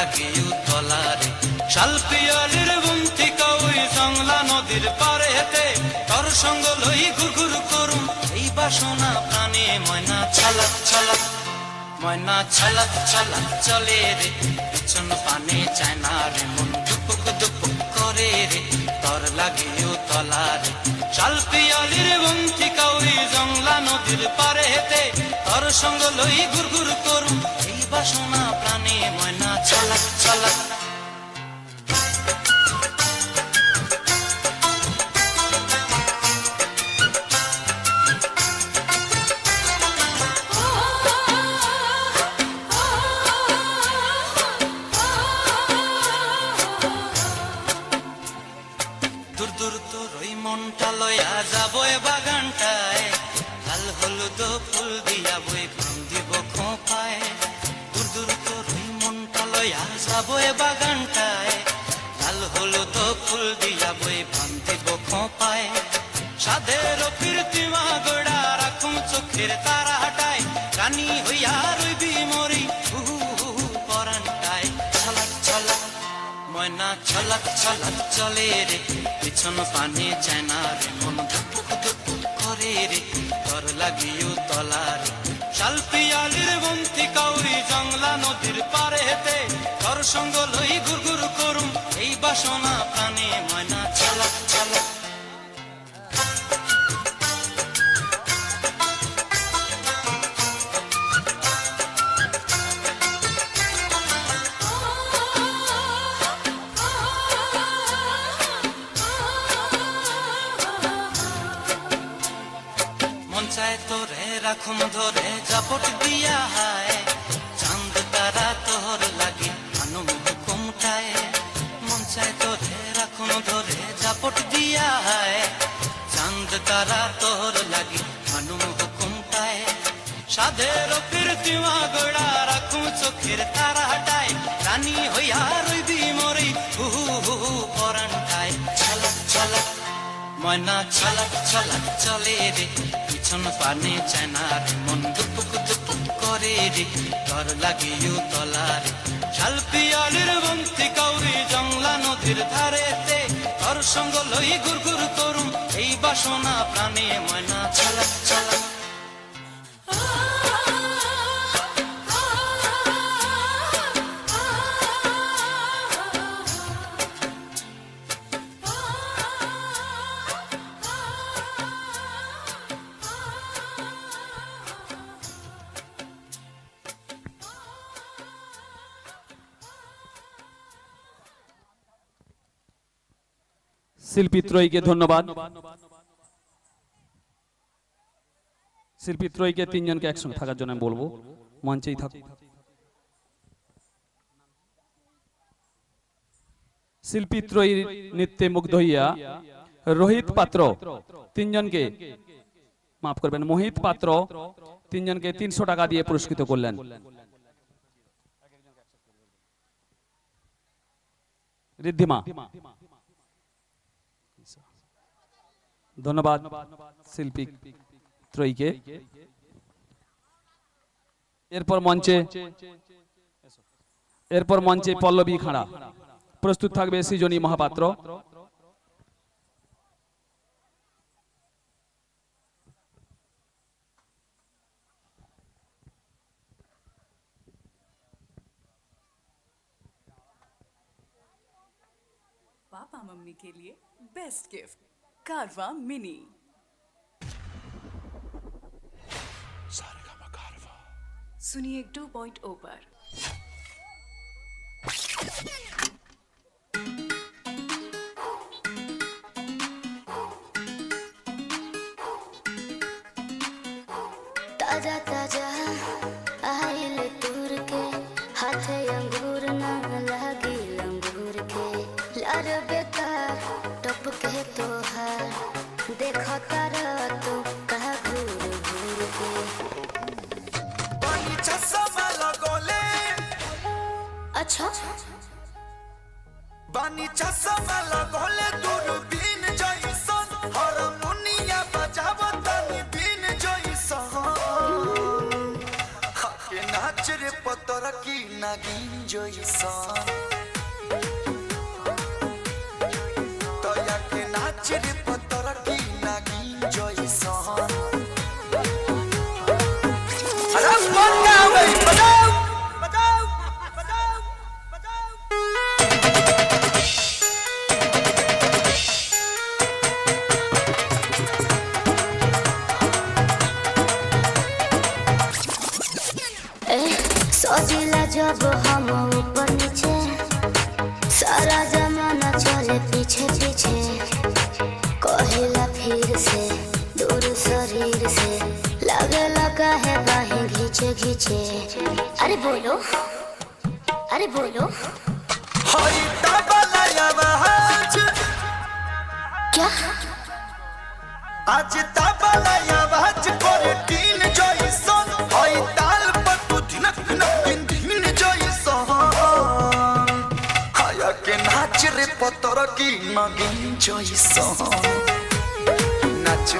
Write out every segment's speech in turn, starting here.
তর লাগিও তলা রে শাল পিয়ালির বুমতি জংলা নদীর পারে হেতে তর সঙ্গ লই ঘুরঘুর করুম। এই বাসনা প্রাণে ময়না ছালাক ছালাক ময়না ছালাক ছালাক চলে রে। পিছন পানে চায় না রে, মন দুপুক দুপুক করে রে। তর লাগিও তলা রে শাল পিয়ালির বন্থি কাউরি জংলা নদীর পারে হেতে তর সঙ্গ লই ঘুরঘুর করুম। বাসনা প্রাণে ময়না ছলক ছালাক পিয়ালির বন্তি কাউরি জংলা নদীর পারে হেতে ঘর সঙ্গ লই গুরগুর করুম, এই বাসনা প্রাণে। চোখের তারা হাটায় রানী হইয়া রইবি মরি, হু হু হু হু, পরানটায়। ছলক ছলক ময়না ছলক ছলক চলে রে। পিছন পানে চায়না রে, মন দুপুক দুপুক করে রে। তর লাগিও তলা রে। পিয়ালির বন্তি কাউরি জংলা নদীর ধারেতে তর সঙ্গ লই গুরগুর করুম, এই বাসনা প্রাণে ময়না ছলক ছলক শিল্পী ত্রয়ীকে ধন্যবাদ। শিল্পী ত্রয়ীকে তিনজনকে একসঙ্গে থাকার জন্য আমি বলব, মঞ্চেই থাক শিল্পী ত্রয়ীর নৃত্যে মুগ্ধ হইয়া রোহিত পাত্র তিনজনকে, মাফ করবেন, মোহিত পাত্র তিনজনকে তিনশো টাকা দিয়ে পুরস্কৃত করলেন। ঋদ্ধিমা ধন্যবাদ শিল্পী ত্রয়ীকে এরপর মঞ্চে এরপর মঞ্চে পল্লবী খাড়া প্রস্তুত থাকবে সৃজনী মহাপাত্র पापा मम्मी के लिए बेस्ट गिफ्ट કારવા મિની સુનિએ 2.0 પર কে কে নাচ রে পতর কি নগিন জইসন নাচ।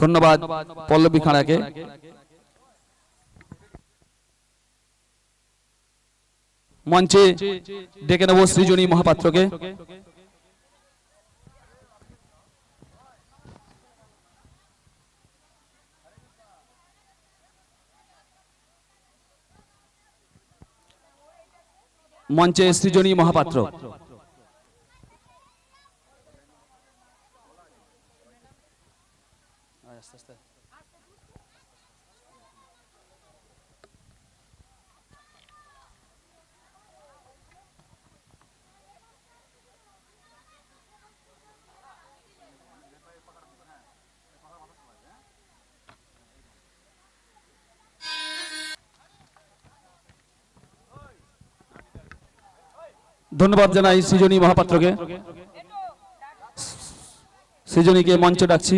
ধন্যবাদ পল্লবী খাঁড়াকে। মঞ্চে ডেকে নেব সৃজনী মহাপাত্রকে। মঞ্চে সৃজনী মহাপাত্র। ধন্যবাদ জানাই সৃজনী মহাপাত্রকে। সৃজনীকে মঞ্চ ডাকছি।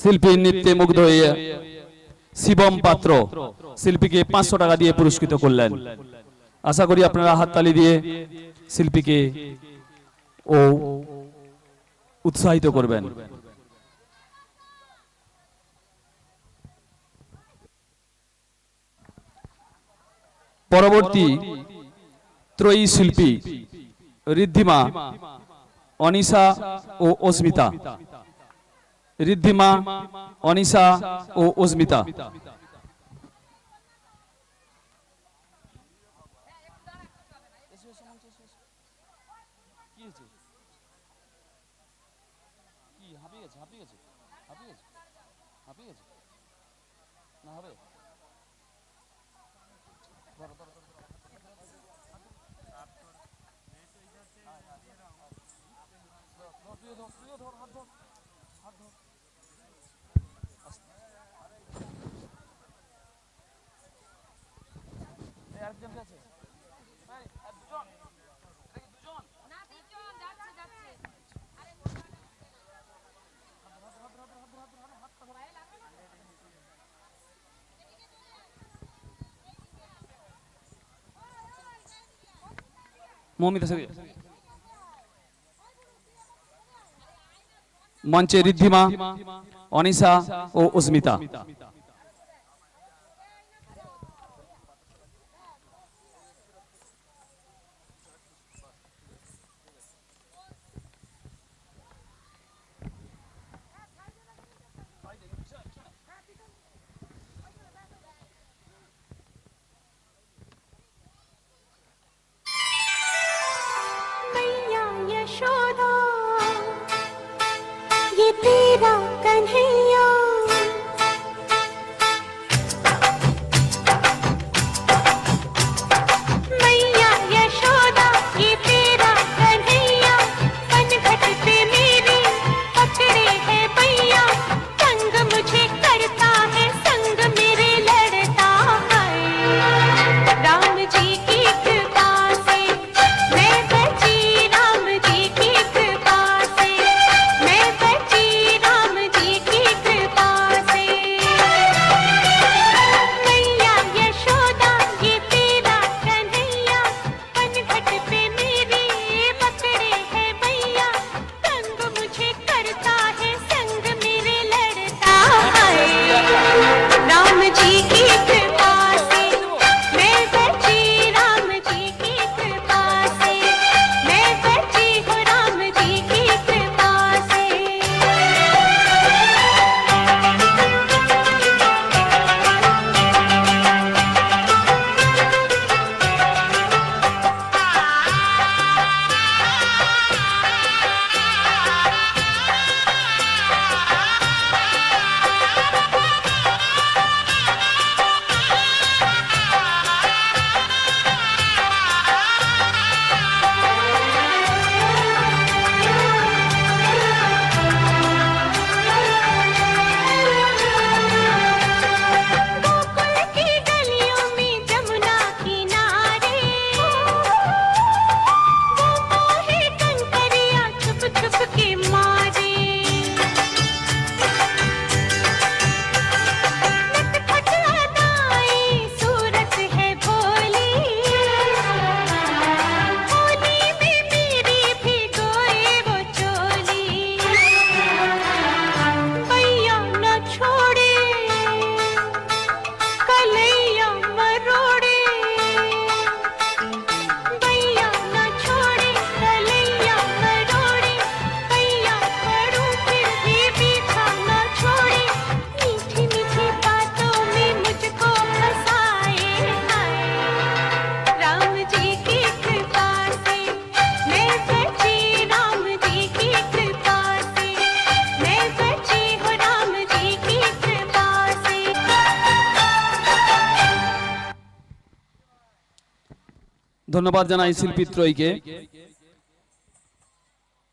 শিল্পী নৃত্যে মুগ্ধ হয়ে শিবম পাত্র শিল্পীকে পাঁচশো টাকা দিয়ে পুরস্কৃত করলেন। আশা করি আপনারা হাততালি দিয়ে শিল্পীকে ও উৎসাহিত করবেন। পরবর্তী ত্রয়ী শিল্পী ঋদ্ধিমা অনিশা ও অস্মিতা। ঋদ্ধিমা অনিশা ও অস্মিতা। মৌমিতা মঞ্চে ঋদ্ধিমা অনিশা ও অস্মিতা 你的根。ধন্যবাদ জানাই শিল্পী ত্রয়ীকে।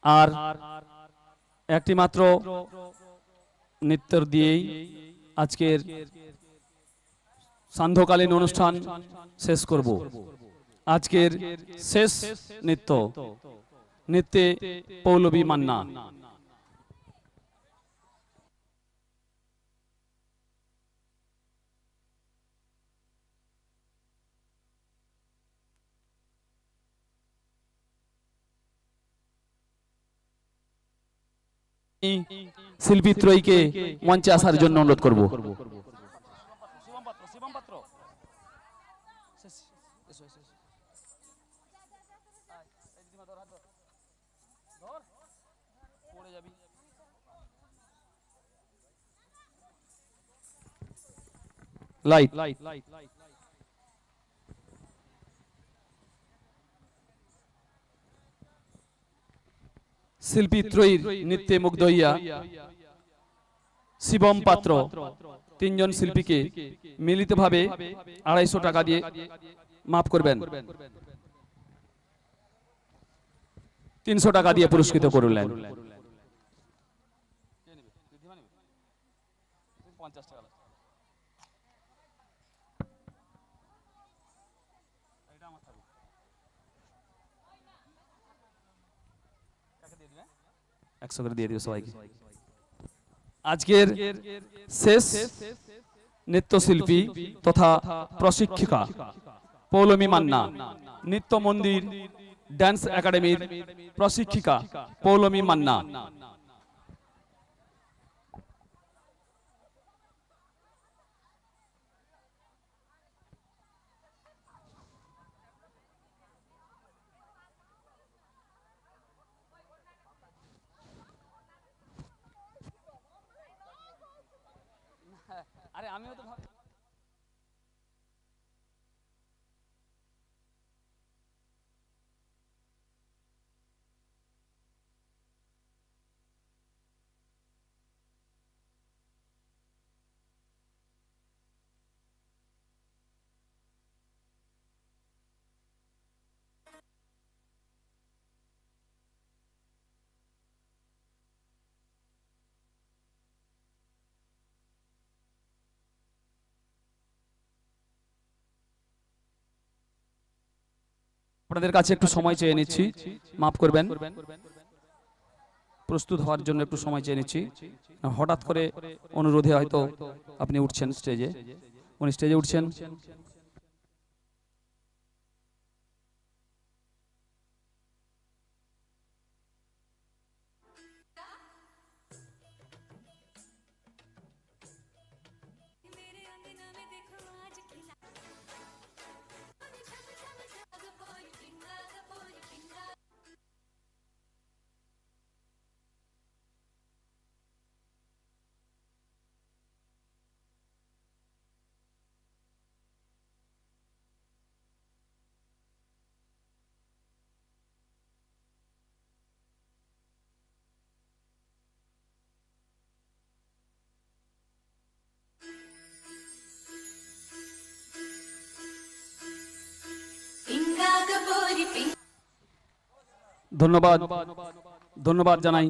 আর একটি মাত্র নৃত্য দিয়েই আজকের সান্ধ্যকালীন অনুষ্ঠান শেষ করব। আজকের শেষ নৃত্য, নৃত্যে পৌলবী মান্না। শিল্পী ত্রয়ীকে মঞ্চে আসার জন্য অনুরোধ করব। লাইট লাইট লাইট লাইট শিল্পী ত্রয়ীর নৃত্যে মুগ্ধ হইয়া শিবম পাত্র তিনজন শিল্পীকে মিলিতভাবে আড়াইশো টাকা দিয়ে মাফ করবেন। তিনশো টাকা দিয়ে পুরস্কৃত করলেন। একশো করে দিয়ে সবাইকে। আজকের শেষ নৃত্যশিল্পী তথা প্রশিক্ষিকা পৌলমী মান্না। নৃত্য মন্দির ড্যান্স একাডেমির প্রশিক্ষিকা পৌলমী মান্না। আরে আমিও তো আপনাদের কাছে একটু সময় চেয়ে নিচ্ছি। মাফ করবেন। প্রস্তুত হওয়ার জন্য একটু সময় চেয়ে নিচ্ছি। হঠাৎ করে অনুরোধে হয়তো আপনি উঠছেন স্টেজে উনি স্টেজে উঠছেন। ধন্যবাদ ধন্যবাদ জানাই।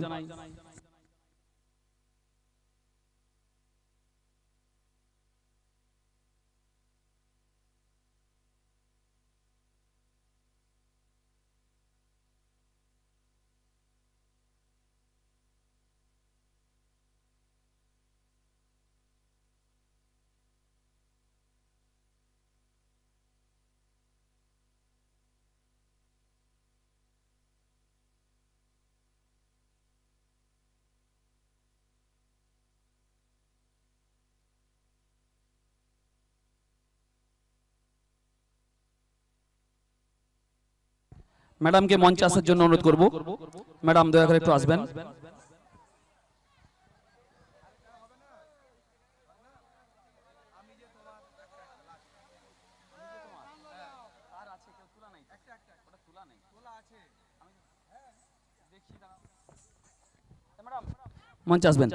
ম্যাডামকে মঞ্চে আসার জন্য অনুরোধ করব। ম্যাডাম দয়া করে একটু আসবেন। মঞ্চে আসবেন।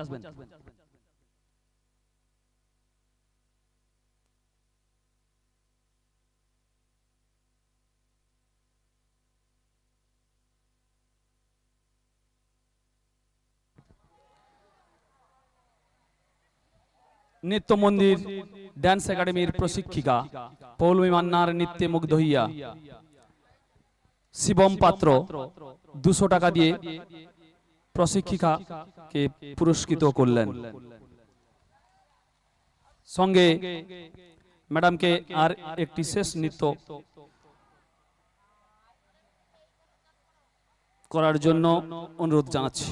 নৃত্য মন্দির ড্যান্স একাডেমির প্রশিক্ষিকা, পৌলমী মান্নার নৃত্যে মুগ্ধ হইয়া শিবম পাত্র দুশো টাকা দিয়ে প্রশিক্ষিকাকে পুরস্কৃত করলেন। সঙ্গে ম্যাডামকে আর একটি শেষ নৃত্য করার জন্য অনুরোধ জানাচ্ছি।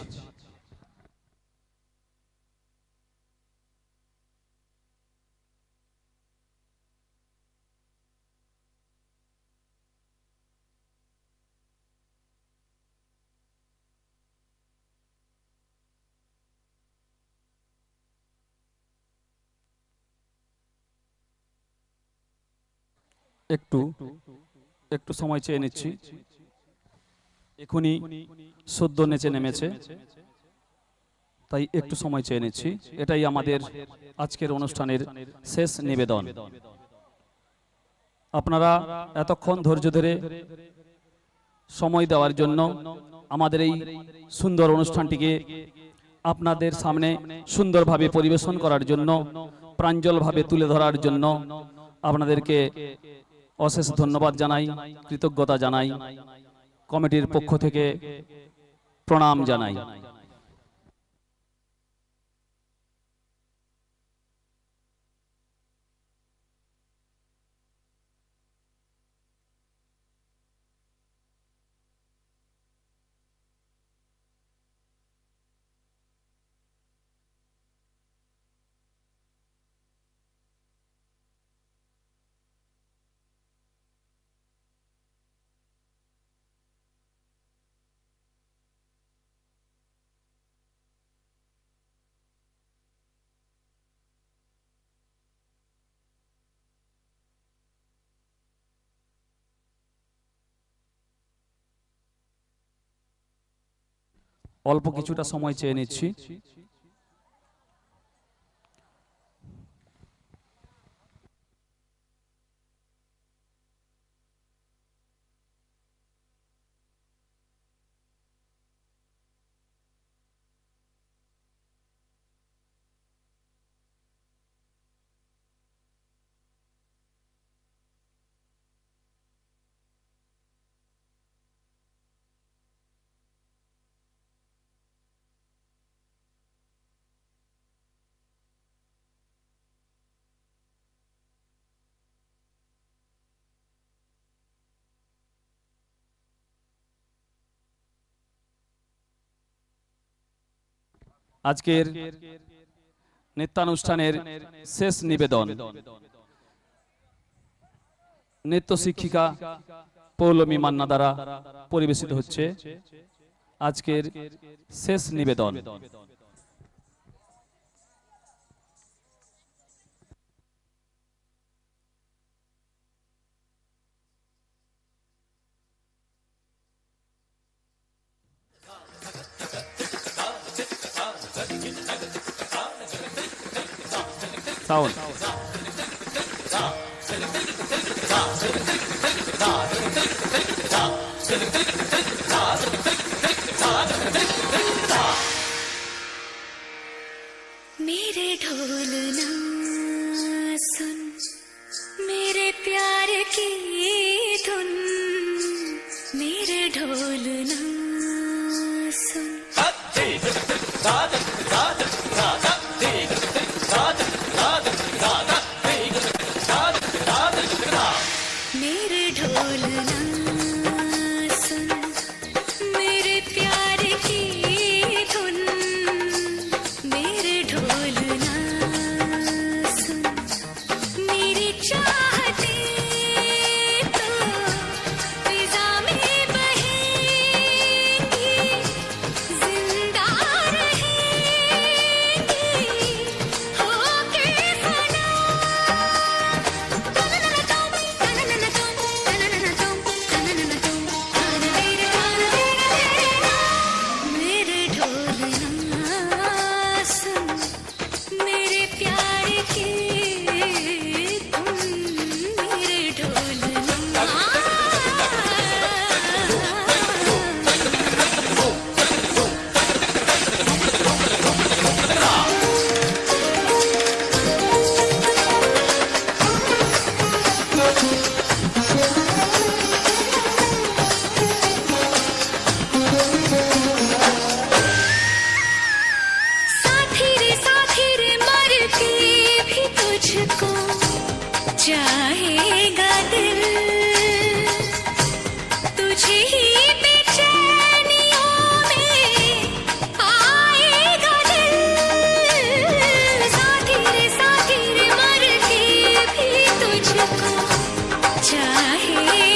একটু একটু সময় চেয়ে নিচ্ছি। এখনই সদ্য নেচে নেমেছে, তাই একটু সময় চেয়ে নিচ্ছি। এটাই আমাদের আজকের অনুষ্ঠানের শেষ নিবেদন। আপনারা এতক্ষণ ধৈর্য ধরে সময় দেওয়ার জন্য আমাদের এই সুন্দর অনুষ্ঠানটিকে আপনাদের সামনে সুন্দরভাবে পরিবেশন করার জন্য, প্রাঞ্জলভাবে তুলে ধরার জন্য আপনাদেরকে অশেষ ধন্যবাদ জানাই কৃতজ্ঞতা জানাই কমিটির পক্ষ থেকে প্রণাম জানাই। অল্প কিছুটা সময় চেয়ে নিচ্ছি। আজকের নিত্যানুষ্ঠানের শেষ নিবেদন। নৃত্য শিক্ষিকা পৌলমী মান্না দ্বারা পরিবেশিত হচ্ছে আজকের শেষ নিবেদন। साउंड मेरे ढोलना चाहे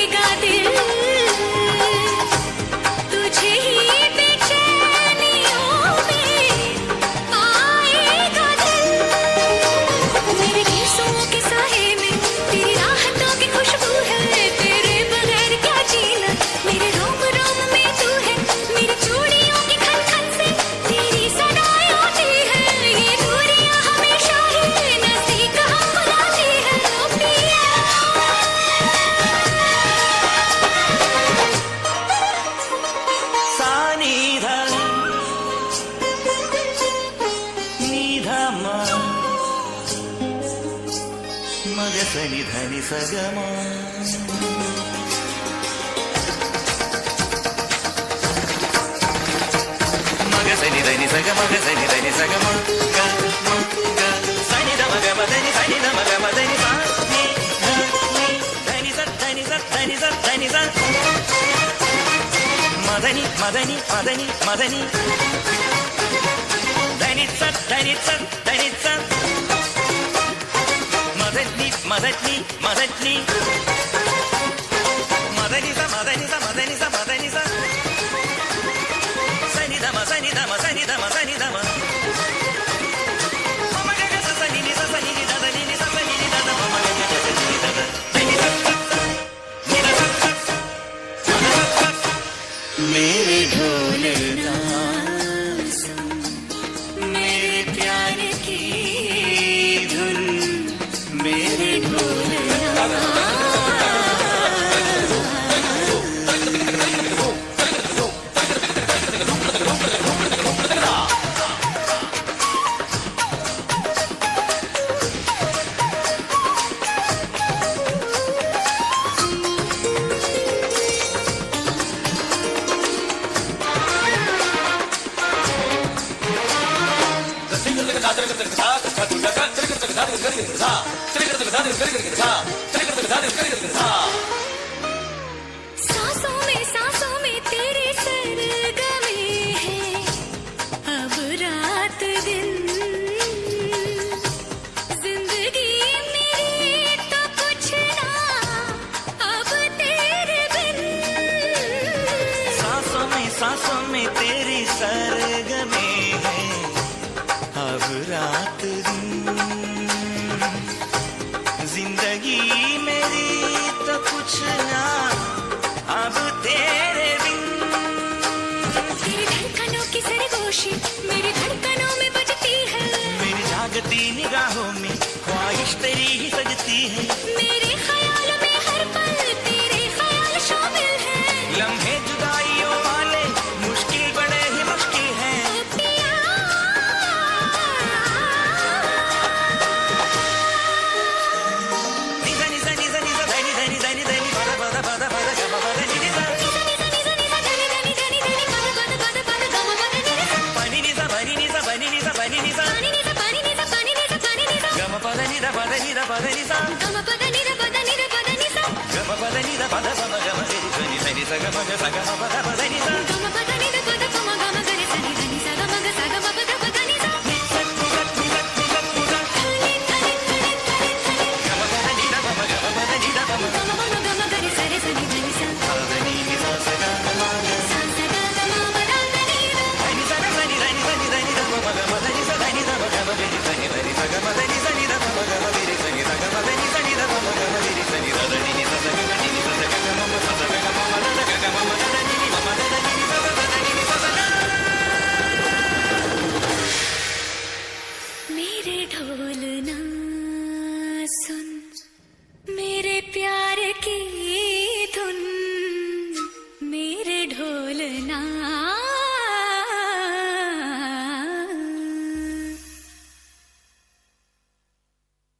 దని దని సగ ముగ్గ ముగ్గ సని దమ గమ దని సని దమ గమ దని సా ని ధ ని దని స దని స దని స దని స మదని మదని మదని మదని దని స దని స దని స మదని మదని మదని మదని స మదని స మదని रचना अब तेरे बिन। तेरी धड़कनों की सरगोशी मेरी धड़कनों में बजती है। मेरी जागती निगाहों में ख्वाहिश तेरी ही सजती है।